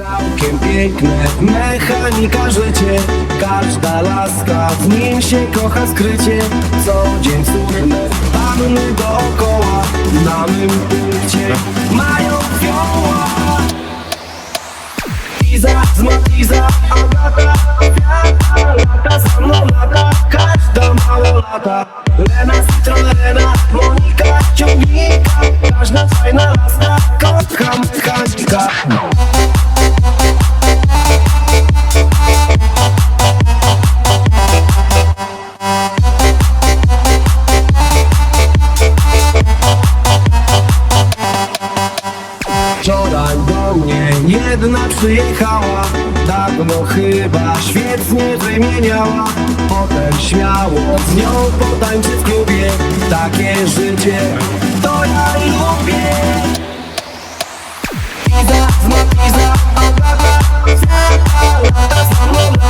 Całkiem piękne, mechanika życie. Każda laska, w nim się kocha skrycie. Co dzień cudne, panny dookoła Na mym punkcie mają fioła. Iza z Matiza, Agata, Fiata Lata za lata, każda mało lata. Lena, Citroena, Monika, ciągnika. Każda fajna laska, jedna przyjechała Dawno chyba świetnie wymieniała. Potem śmiało z nią potańczy w klubie Takie życie to ja lubię. Iza, zna, iza, obawa, zapała, zapała